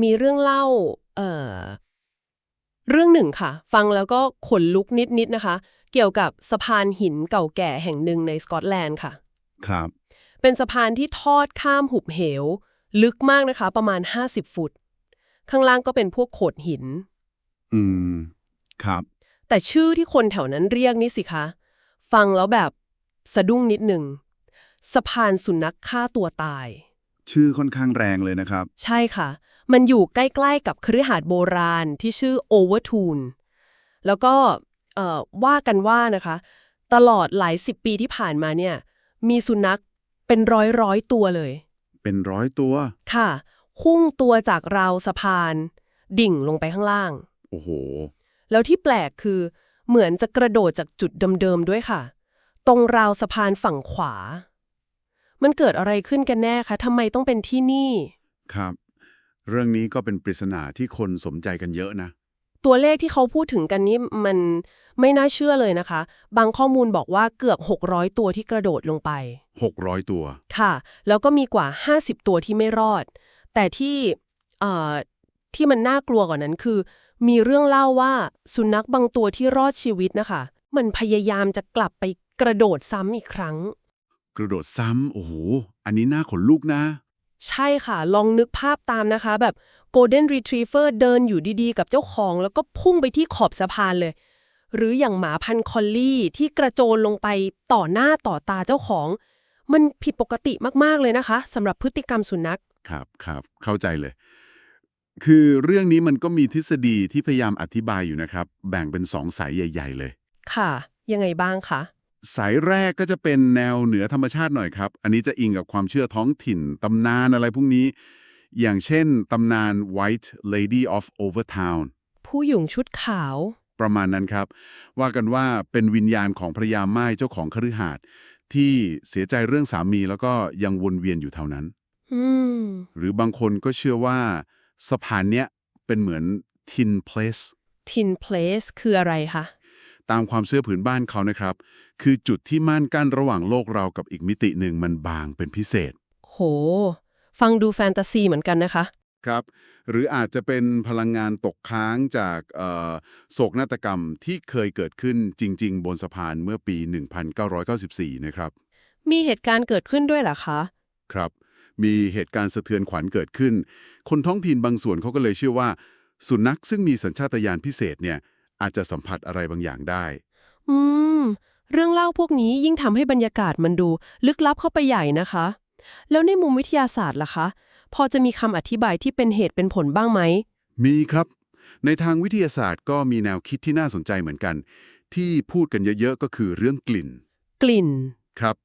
มีเรื่องเล่า เอ่อ เรื่องหนึ่งค่ะ ฟังแล้วก็ขนลุกนิดๆนะคะ เกี่ยวกับสะพานหินเก่าแก่แห่งหนึ่งในสกอตแลนด์ค่ะ ครับ เป็นสะพานที่ทอดข้ามหุบเหว ลึกมากนะคะ ประมาณ 50 ฟุต ข้างล่างก็เป็นพวกโขดหิน อืม ครับ แต่ชื่อที่คนแถวนั้นเรียกนี่สิคะ ฟังแล้วแบบสะดุ้งนิดหนึ่งสะพานสุนัขฆ่าตัวตาย ชื่อค่อนข้างแรงเลยนะครับ ใช่ค่ะ มันอยู่ใกล้ๆกับคฤหาสน์โบราณที่ชื่อโอเวอร์ทูนแล้วก็เอ่อว่ากันว่านะคะ ตลอดหลายสิบปีที่ผ่านมาเนี่ย มีสุนัขเป็นร้อยร้อยๆตัวเลย เป็นร้อยตัว ค่ะคุ้งตัวจากราวสะพาน ดิ่งลงไปข้างล่าง โอ้โห แล้วที่แปลกคือ เหมือนจะกระโดดจากจุดเดิมๆด้วยค่ะ ตรงราวสะพานฝั่งขวา มันเกิดอะไรขึ้นกันแน่คะทำไมต้องเป็นที่นี่ ครับ เรื่องนี้ก็เป็นปริศนาที่คนสนใจกันเยอะนะ ตัวเลขที่เขาพูดถึงกันนี้มันไม่น่าเชื่อเลยนะคะ บางข้อมูลบอกว่าเกือบ 600 ตัวที่กระโดดลงไป 600 ตัว ค่ะ แล้วก็มีกว่า 50 ตัวที่ไม่รอด แต่ที่เอ่อที่มันน่ากลัวกว่านั้นคือ มีเรื่องเล่าว่าสุนัขบางตัวที่รอดชีวิตนะคะ มันพยายามจะกลับไปกระโดดซ้ำอีกครั้ง กระโดดซ้ำโอ้โห อันนี้น่าขนลุกนะ ใช่ค่ะ ลองนึกภาพตามนะคะ แบบ Golden Retriever เดินอยู่ดีๆ กับเจ้าของ แล้วก็พุ่งไปที่ขอบสะพานเลย หรืออย่างหมาพันธุ์คอลลี่ที่กระโจนลงไปต่อหน้าต่อตาเจ้าของ มันผิดปกติมากๆเลยนะคะสำหรับพฤติกรรมสุนัขครับครับเข้าใจเลย คือเรื่องนี้มันก็มีทฤษฎีที่พยายามอธิบายอยู่นะครับ แบ่งเป็นสองสายใหญ่ ๆ เลย ค่ะ ยังไงบ้างคะ สายแรกก็จะเป็นแนวเหนือธรรมชาติหน่อยครับ อันนี้จะอิงกับความเชื่อท้องถิ่น ตำนานอะไรพวกนี้ อย่างเช่น ตำนาน White Lady of Overtown ผู้หญิงชุดขาว ประมาณนั้นครับ ว่ากันว่าเป็นวิญญาณของภรรยาไม้เจ้าของคฤหาสน์ที่เสียใจเรื่องสามีแล้วก็ยังวนเวียนอยู่แถวนั้นอืมหรือบางคนก็เชื่อว่าสะพานเนี้ยเป็นเหมือน Tin Place Tin Place คืออะไรคะ ตามความเชื่อผืนบ้านเขานะครับ คือจุดที่ม่านกั้นระหว่างโลกเรากับอีกมิติหนึ่งมันบางเป็นพิเศษ โห ฟังดูแฟนตาซีเหมือนกันนะคะ ครับ หรืออาจจะเป็นพลังงานตกค้างจากเอ่อโศกนาฏกรรมที่เคยเกิดขึ้นจริง ๆ บนสะพานเมื่อปี 1994 นะครับ มีเหตุการณ์เกิดขึ้นด้วยเหรอคะ ครับ มีเหตุการณ์สะเทือนขวัญเกิดขึ้น คนท้องถิ่นบางส่วนเขาก็เลยเชื่อว่า สุนัขซึ่งมีสัญชาตญาณพิเศษเนี่ย อาจจะสัมผัสอะไรบางอย่างได้ อืม เรื่องเล่าพวกนี้ยิ่งทำให้บรรยากาศมันดู ลึกลับเข้าไปใหญ่นะคะ แล้วในมุมวิทยาศาสตร์ล่ะคะ พอจะมีคำอธิบายที่เป็นเหตุเป็นผลบ้างไหม มีครับ ในทางวิทยาศาสตร์ก็มีแนวคิดที่น่าสนใจเหมือนกัน ที่พูดกันเยอะๆก็คือเรื่องกลิ่น กลิ่น ครับ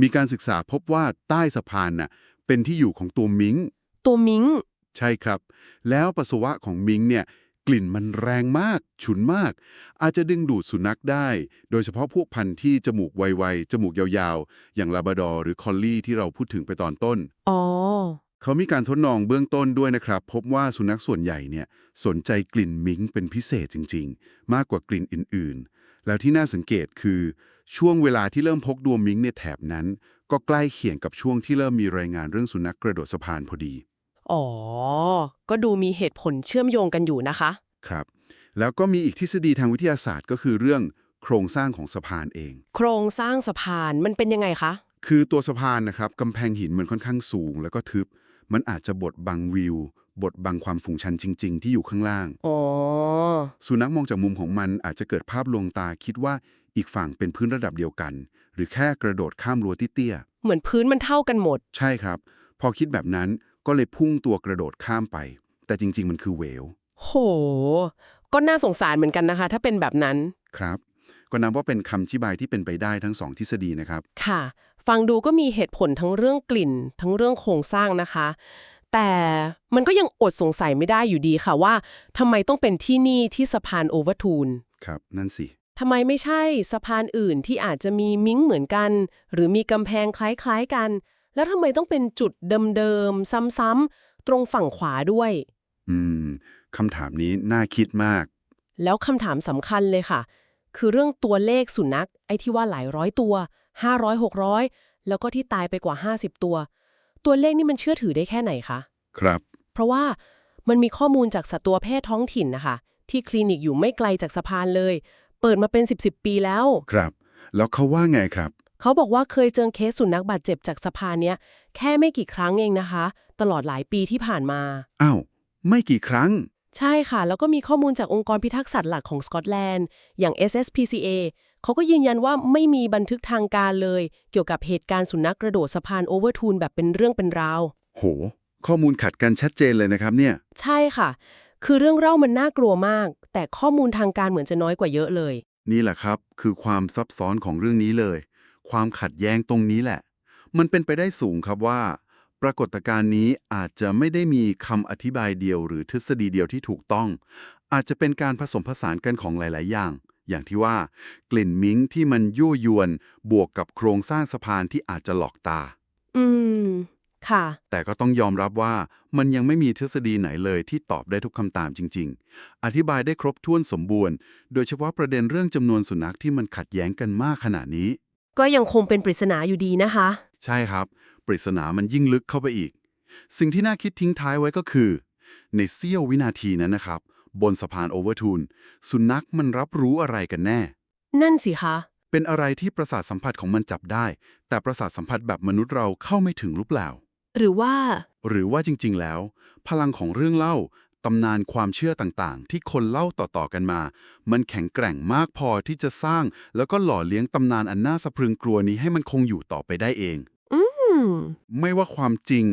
มีการศึกษาพบว่าใต้สะพานน่ะเป็นที่อยู่ของตัวมิง ตัวมิง ใช่ครับ แล้วปัสสาวะของมิงเนี่ย กลิ่นมันแรงมาก ฉุนมาก อาจจะดึงดูดสุนัขได้ โดยเฉพาะพวกพันธุ์ที่จมูกไวๆ จมูกยาวๆ อย่างลาบราดอร์หรือคอลลี่ที่เราพูดถึงไปตอนต้น อ๋อ เขามีการทดลองเบื้องต้นด้วยนะครับ พบว่าสุนัขส่วนใหญ่เนี่ยสนใจกลิ่นมิงเป็นพิเศษจริง ๆ มากกว่ากลิ่นอื่นๆ แล้วที่น่าสังเกตคือ ช่วงเวลาที่เริ่มพกดวงมิงในแถบนั้น ก็ใกล้เคียงกับช่วงที่เริ่มมีรายงานเรื่องสุนัขกระโดดสะพานพอดี อ๋อ ก็ดูมีเหตุผลเชื่อมโยงกันอยู่นะคะ ครับ แล้วก็มีอีกทฤษฎีทางวิทยาศาสตร์ก็คือเรื่องโครงสร้างของสะพานเอง โครงสร้างสะพานมันเป็นยังไงคะ คือตัวสะพานนะครับกำแพงหินมันค่อนข้างสูง แล้วก็ทึบ มันอาจจะบดบังวิว บดบังความสูงชันจริง ๆ ที่อยู่ข้างล่าง อ๋อ สุนัขมองจากมุมของมันอาจจะเกิดภาพลวงตาคิดว่าอีกฝั่งเป็นพื้นระดับเดียวกัน หรือแค่กระโดดข้ามรั้วเตี้ย เหมือนพื้นมันเท่ากันหมดๆใช่ครับ พอคิดแบบนั้น ก็เลยพุ่งตัวกระโดดข้ามไป แต่จริง ๆ มันคือเหวลโห ก็น่าสงสารเหมือนกันนะคะ ถ้าเป็นแบบนั้น ครับ ก็นับว่าเป็นคำอธิบายที่เป็นไปได้ทั้งสองทฤษฎีนะครับ ค่ะ ฟังดูก็มีเหตุผลทั้งเรื่องกลิ่น ทั้งเรื่องโครงสร้างนะคะ แต่มันก็ยังอดสงสัยไม่ได้อยู่ดีค่ะว่าทำไมต้องเป็นที่นี่ที่สะพานโอเวอร์ทูนครับ นั่นสิ ทำไมไม่ใช่สะพานอื่นที่อาจจะมีมิ้งเหมือนกัน หรือมีกำแพงคล้ายๆกัน แล้วทำไมต้องเป็นจุดเดิมๆ ซ้ำๆ ตรงฝั่งขวาด้วย อืมคำถามนี้น่าคิดมาก แล้วคำถามสำคัญเลยค่ะ คือเรื่องตัวเลขสุนัข ไอ้ที่ว่าหลายร้อยตัว 500 600 แล้วก็ที่ตายไปกว่า 50 ตัว ตัวเลขนี่มันเชื่อถือได้แค่ไหนคะ ครับ เพราะว่ามันมีข้อมูลจากสัตวแพทย์ท้องถิ่นนะคะ ที่คลินิกอยู่ไม่ไกลจากสะพานเลย เปิดมาเป็น 10บสปีแล้ว ครับ แล้วเขาว่าไงครับ เขาบอกว่าเคยเจอเคสสุนัขบาดเจ็บจากสะพานเนี้ยแค่ไม่กี่ครั้งเองนะคะ ตลอดหลายปีที่ผ่านมา อ้าว ไม่กี่ครั้ง ใช่ค่ะ แล้วก็มีข้อมูลจากองค์กรพิทักษ์สัตว์หลักของสกอตแลนด์ อย่าง SSPCA เขาก็ยืนยันว่าไม่มีบันทึกทางการเลย เกี่ยวกับเหตุการณ์สุนัขกระโดดสะพานโอเวอร์ทูนแบบเป็นเรื่องเป็นราว โห ข้อมูลขัดกันชัดเจนเลยนะครับเนี่ย ใช่ค่ะ คือเรื่องเล่ามันน่ากลัวมาก แต่ข้อมูลทางการเหมือนจะน้อยกว่าเยอะเลย นี่แหละครับ คือความซับซ้อนของเรื่องนี้เลย ความขัดแย้งตรงนี้แหละ มันเป็นไปได้สูงครับว่า ปรากฏการณ์นี้อาจจะไม่ได้มีคำอธิบายเดียวหรือทฤษฎีเดียวที่ถูกต้อง อาจจะเป็นการผสมผสานกันของหลาย ๆ อย่าง อย่างที่ว่า กลิ่นมิ้งที่มันยั่วยวน บวกกับโครงสร้างสะพานที่อาจจะหลอกตา อืม ค่ะ แต่ก็ต้องยอมรับว่ามันยังไม่มีทฤษฎีไหนเลยที่ตอบได้ทุกคำตามจริง ๆ อธิบายได้ครบถ้วนสมบูรณ์ โดยเฉพาะประเด็นเรื่องจำนวนสุนัขที่มันขัดแย้งกันมากขนาดนี้ ก็ยังคงเป็นปริศนาอยู่ดีนะคะ ใช่ครับ ปริศนามันยิ่งลึกเข้าไปอีก สิ่งที่น่าคิดทิ้งท้ายไว้ก็คือ ในเสี้ยววินาทีนั้นนะครับ บนสะพานโอเวอร์ทูนสุนัขมันรับรู้อะไรกันแน่ นั่นสิคะ เป็นอะไรที่ประสาทสัมผัสของมันจับได้ แต่ประสาทสัมผัสแบบมนุษย์เราเข้าไม่ถึงหรือเปล่า หรือว่า หรือว่าจริงๆ แล้ว พลังของเรื่องเล่า ตำนานความเชื่อต่างๆ ที่คนเล่าต่อๆกันมา มันแข็งแกร่งมากพอที่จะสร้าง แล้วก็หล่อเลี้ยงตำนานอันน่าสะพรึงกลัวนี้ให้มันคงอยู่ต่อไปได้เองอืมไม่ว่าความจริง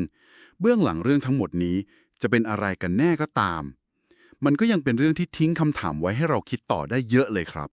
เบื้องหลังเรื่องทั้งหมดนี้ จะเป็นอะไรกันแน่ก็ตาม มันก็ยังเป็นเรื่องที่ทิ้งคำถามไว้ให้เราคิดต่อได้เยอะเลยครับ